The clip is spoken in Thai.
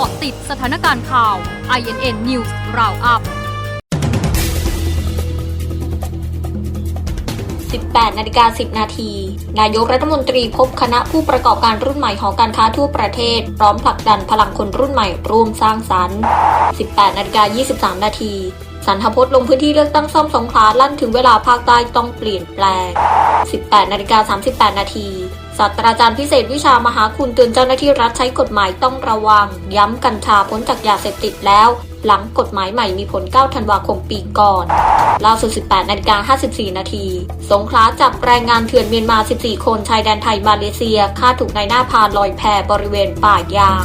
าะติดสถานการณ์ข่าว INN News Roundup 18นาฬิกา10 นาที นายกรัฐมนตรีพบคณะผู้ประกอบการรุ่นใหม่หอการค้าทั่วประเทศ พร้อมผลักดันพลังคนรุ่นใหม่ร่วมสร้างสรรค์ 18นาฬิกา23 นาทีสันทพจน์ลงพื้นที่เลือกตั้งซ่อมสงขลาลั่นถึงเวลาภาคใต้ต้องเปลี่ยนแปลง 18นาฬิกา38 นาที ศาสตราจารย์พิเศษวิชามหาคุณเตือนเจ้าหน้าที่รัฐใช้กฎหมายต้องระวัง ย้ำกัญชาพ้นจากยาเสพติดแล้ว หลังกฎหมายใหม่มีผล 9 ธันวาคมปีก่อนล่าสุด 18นาฬิกา54 นาที สงขลาจับแรงงานเถื่อนเมียนมา 14 คน ชายแดนไทยมาเลเซีย ฆ่าถูกนายหน้าพาลอยแพบริเวณป่ายาง